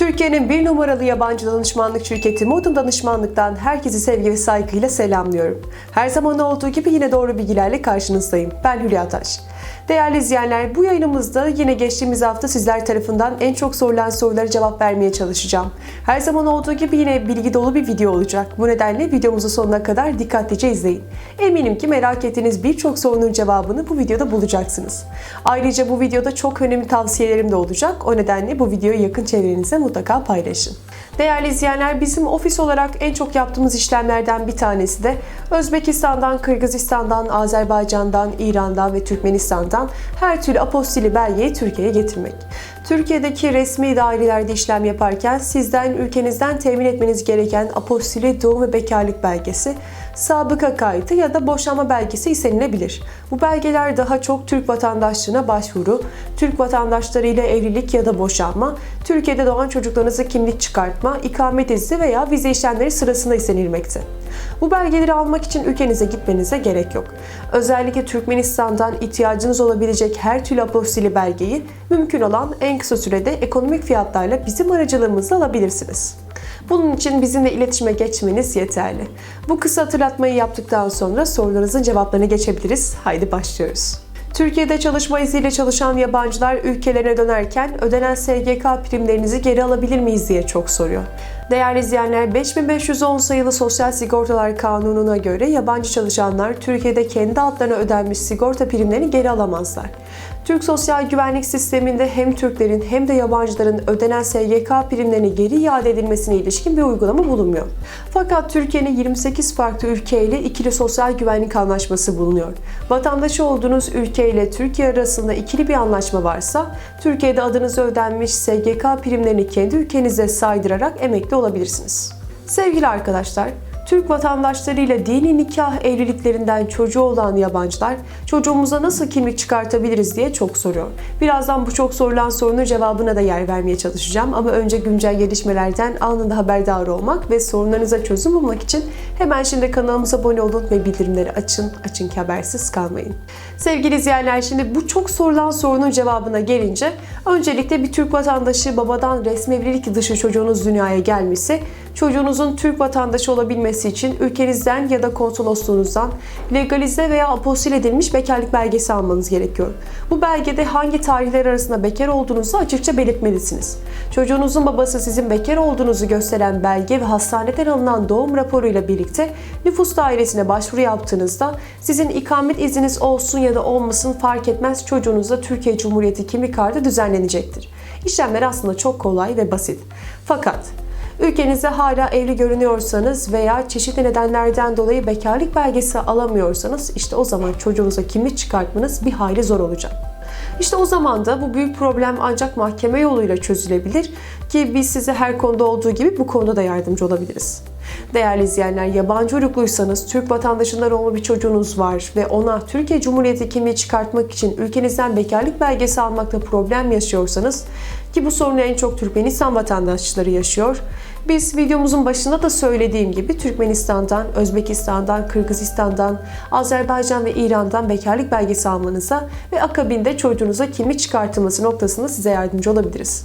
Türkiye'nin bir numaralı yabancı danışmanlık şirketi Modern Danışmanlık'tan herkesi sevgi ve saygıyla selamlıyorum. Her zaman olduğu gibi yine doğru bilgilerle karşınızdayım. Ben Hülya Taş. Değerli izleyenler, bu yayınımızda yine geçtiğimiz hafta sizler tarafından en çok sorulan sorulara cevap vermeye çalışacağım. Her zaman olduğu gibi yine bilgi dolu bir video olacak. Bu nedenle videomuzu sonuna kadar dikkatlice izleyin. Eminim ki merak ettiğiniz birçok sorunun cevabını bu videoda bulacaksınız. Ayrıca bu videoda çok önemli tavsiyelerim de olacak. O nedenle bu videoyu yakın çevrenize mutlaka paylaşın. Değerli izleyenler, bizim ofis olarak en çok yaptığımız işlemlerden bir tanesi de Özbekistan'dan, Kırgızistan'dan, Azerbaycan'dan, İran'dan ve Türkmenistan'dan her türlü apostili belgeyi Türkiye'ye getirmek. Türkiye'deki resmi dairelerde işlem yaparken sizden ülkenizden temin etmeniz gereken apostili doğum ve bekarlık belgesi, sabıka kaydı ya da boşanma belgesi istenilebilir. Bu belgeler daha çok Türk vatandaşlığına başvuru, Türk vatandaşları ile evlilik ya da boşanma, Türkiye'de doğan çocuklarınızı kimlik çıkartma, ikamet izni veya vize işlemleri sırasında istenilmekte. Bu belgeleri almak için ülkenize gitmenize gerek yok. Özellikle Türkmenistan'dan ihtiyacınız olabilecek her türlü apostili belgeyi mümkün olan en kısa sürede ekonomik fiyatlarla bizim aracılığımızla alabilirsiniz. Bunun için bizimle iletişime geçmeniz yeterli. Bu kısa hatırlatmayı yaptıktan sonra sorularınızın cevaplarına geçebiliriz. Haydi başlıyoruz. Türkiye'de çalışma izniyle çalışan yabancılar ülkelerine dönerken ödenen SGK primlerinizi geri alabilir miyiz diye çok soruyor. Değerli izleyenler 5510 sayılı Sosyal Sigortalar Kanunu'na göre yabancı çalışanlar Türkiye'de kendi adlarına ödenmiş sigorta primlerini geri alamazlar. Türk Sosyal Güvenlik Sistemi'nde hem Türklerin hem de yabancıların ödenen SGK primlerini geri iade edilmesine ilişkin bir uygulama bulunmuyor. Fakat Türkiye'nin 28 farklı ülkeyle ikili sosyal güvenlik anlaşması bulunuyor. Vatandaşı olduğunuz ülke ile Türkiye arasında ikili bir anlaşma varsa, Türkiye'de adınıza ödenmiş SGK primlerini kendi ülkenize saydırarak emekli olabilirsiniz. Sevgili arkadaşlar, Türk vatandaşlarıyla dini nikah evliliklerinden çocuğu olan yabancılar çocuğumuza nasıl kimlik çıkartabiliriz diye çok soruyor. Birazdan bu çok sorulan sorunun cevabına da yer vermeye çalışacağım ama önce güncel gelişmelerden anında haberdar olmak ve sorunlarınıza çözüm bulmak için hemen şimdi kanalımıza abone olun ve bildirimleri açın. Açın ki habersiz kalmayın. Sevgili izleyenler şimdi bu çok sorulan sorunun cevabına gelince öncelikle bir Türk vatandaşı babadan resmi evlilik dışı çocuğunuz dünyaya gelmişse çocuğunuzun Türk vatandaşı olabilmesi için ülkenizden ya da konsolosluğunuzdan legalize veya apostil edilmiş bekarlık belgesi almanız gerekiyor. Bu belgede hangi tarihler arasında bekar olduğunuzu açıkça belirtmelisiniz. Çocuğunuzun babası sizin bekar olduğunuzu gösteren belge ve hastaneden alınan doğum raporuyla birlikte nüfus dairesine başvuru yaptığınızda sizin ikamet izniniz olsun ya da olmasın fark etmez çocuğunuzda Türkiye Cumhuriyeti kimlik kartı düzenlenecektir. İşlemler aslında çok kolay ve basit. Fakat Ülkenizde hala evli görünüyorsanız veya çeşitli nedenlerden dolayı bekarlık belgesi alamıyorsanız işte o zaman çocuğunuza kimlik çıkartmanız bir hayli zor olacak. İşte o zaman da bu büyük problem ancak mahkeme yoluyla çözülebilir ki biz size her konuda olduğu gibi bu konuda da yardımcı olabiliriz. Değerli izleyenler, yabancı uyrukluysanız, Türk vatandaşından olma bir çocuğunuz var ve ona Türkiye Cumhuriyeti kimliği çıkartmak için ülkenizden bekarlık belgesi almakta problem yaşıyorsanız ki bu sorunu en çok Türkmenistan vatandaşları yaşıyor. Biz videomuzun başında da söylediğim gibi Türkmenistan'dan, Özbekistan'dan, Kırgızistan'dan, Azerbaycan ve İran'dan bekarlık belgesi almanıza ve akabinde çocuğunuza kimlik çıkartılması noktasında size yardımcı olabiliriz.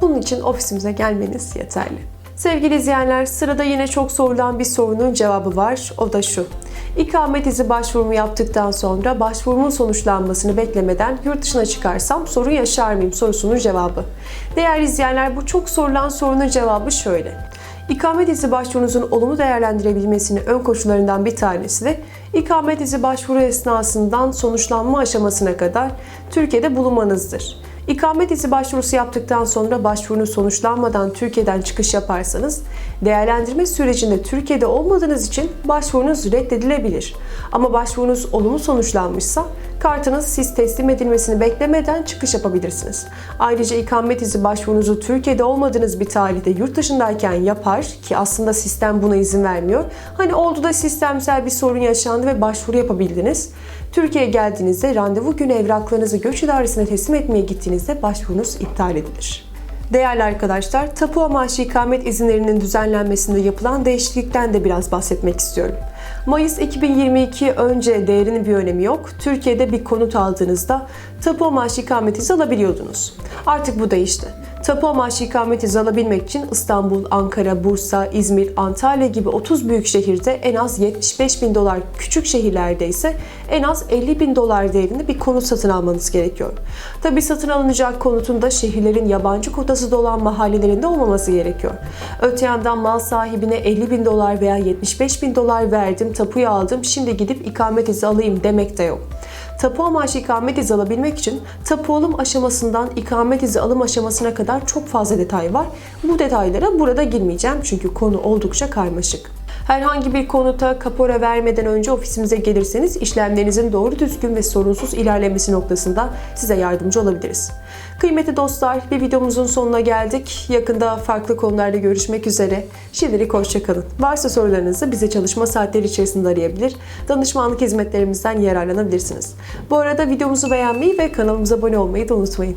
Bunun için ofisimize gelmeniz yeterli. Sevgili izleyenler, sırada yine çok sorulan bir sorunun cevabı var. O da şu. İkamet izi başvurumu yaptıktan sonra başvurumun sonuçlanmasını beklemeden yurt dışına çıkarsam sorun yaşar mıyım sorusunun cevabı. Değerli izleyenler, bu çok sorulan sorunun cevabı şöyle. İkamet izi başvurunuzun olumlu değerlendirebilmesinin ön koşullarından bir tanesi de ikamet izi başvuru esnasından sonuçlanma aşamasına kadar Türkiye'de bulunmanızdır. İkamet izi başvurusu yaptıktan sonra başvurunuz sonuçlanmadan Türkiye'den çıkış yaparsanız değerlendirme sürecinde Türkiye'de olmadığınız için başvurunuz reddedilebilir. Ama başvurunuz olumlu sonuçlanmışsa kartınız siz teslim edilmesini beklemeden çıkış yapabilirsiniz. Ayrıca ikamet izi başvurunuzu Türkiye'de olmadığınız bir tarihte yurt dışındayken yapar ki aslında sistem buna izin vermiyor. Hani oldu da sistemsel bir sorun yaşandı ve başvuru yapabildiniz. Türkiye'ye geldiğinizde randevu günü evraklarınızı göç idaresine teslim etmeye gittiğinizde başvurunuz iptal edilir. Değerli arkadaşlar, tapu amaçlı ikamet izinlerinin düzenlenmesinde yapılan değişiklikten de biraz bahsetmek istiyorum. Mayıs 2022 önce değerinin bir önemi yok. Türkiye'de bir konut aldığınızda tapu amaçlı ikamet izni alabiliyordunuz. Artık bu değişti. Tapu amaçlı ikamet izni alabilmek için İstanbul, Ankara, Bursa, İzmir, Antalya gibi 30 büyük şehirde en az 75 bin dolar, küçük şehirlerde ise en az 50 bin dolar değerinde bir konut satın almanız gerekiyor. Tabi satın alınacak konutun da şehirlerin yabancı kotası da olan mahallelerinde olmaması gerekiyor. Öte yandan mal sahibine 50 bin dolar veya 75 bin dolar verdim, tapuyu aldım, şimdi gidip ikamet izni alayım demek de yok. Tapu amaçlı ikamet izni alabilmek için tapu alım aşamasından ikamet izni alım aşamasına kadar çok fazla detay var. Bu detaylara burada girmeyeceğim çünkü konu oldukça karmaşık. Herhangi bir konuta kapora vermeden önce ofisimize gelirseniz işlemlerinizin doğru düzgün ve sorunsuz ilerlemesi noktasında size yardımcı olabiliriz. Kıymetli dostlar bir videomuzun sonuna geldik. Yakında farklı konularda görüşmek üzere. Şimdilik hoşçakalın. Varsa sorularınızı bize çalışma saatleri içerisinde arayabilir. Danışmanlık hizmetlerimizden yararlanabilirsiniz. Bu arada videomuzu beğenmeyi ve kanalımıza abone olmayı da unutmayın.